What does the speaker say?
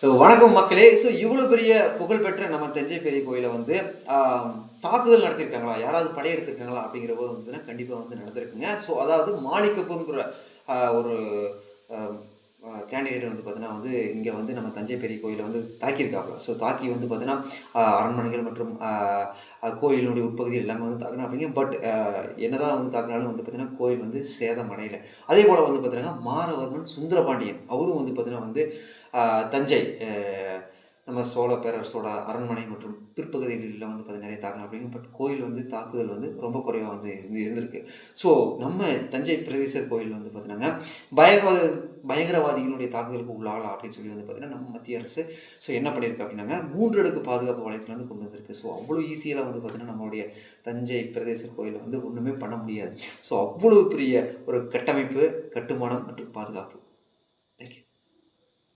So வணக்கம் மக்களே. So இவ்வளோ பெரிய புகழ்பெற்ற நம்ம தஞ்சை பெரிய கோயிலை வந்து தாக்குதல் நடத்தியிருக்காங்களா? யாராவது படையெடுத்திருக்காங்களா? அப்படிங்கிற போது வந்து கண்டிப்பாக வந்து நடந்திருக்குங்க. ஸோ அதாவது மாளிகப்புங்கிற ஒரு கேண்டிடேட் வந்து பார்த்தீங்கன்னா வந்து இங்கே வந்து நம்ம தஞ்சை பெரிய கோயிலை வந்து தாக்கியிருக்காப்புல. ஸோ தாக்கி வந்து பார்த்தீங்கன்னா அரண்மனைகள் மற்றும் கோயிலினுடைய உட்பகுதி எல்லாமே வந்து தாக்கணும் அப்படிங்க பட் என்னதான் வந்து தாக்கினாலும் வந்து பார்த்தீங்கன்னா கோயில் வந்து சேதம் அடையலை அதே போல் வந்து பார்த்தீங்கன்னா மாரவர்மன் சுந்தரபாண்டியன் அவரும் வந்து பார்த்தீங்கன்னா வந்து தஞ்சை நம்ம சோழ பேரரசோட அரண்மனை மற்றும் பிற்பகுதிகளில் வந்து பார்த்தீங்கன்னா நிறைய தாக்கணும் அப்படிங்க. பட் கோயில் வந்து தாக்குதல் வந்து ரொம்ப குறைவாக வந்து இருந்து இருந்திருக்கு. ஸோ நம்ம தஞ்சை பிரதேசர் கோயில் வந்து பார்த்தீங்கன்னா பயங்கரவாத பயங்கரவாதிகளுடைய தாக்குதலுக்கு உள்ளாகலாம் அப்படின்னு சொல்லி வந்து பார்த்திங்கன்னா நம்ம மத்திய அரசு ஸோ என்ன பண்ணியிருக்கு அப்படின்னாங்க மூன்று அடுக்கு பாதுகாப்பு வளையத்தில் வந்து கொண்டு வந்திருக்கு. ஸோ அவ்வளோ ஈஸியாக வந்து பார்த்திங்கன்னா நம்மளுடைய தஞ்சை பிரதேசர் கோயிலை வந்து ஒன்றுமே பண்ண முடியாது. ஸோ அவ்வளோ பெரிய ஒரு கட்டமைப்பு கட்டுமானம் மற்றும் பாதுகாப்பு.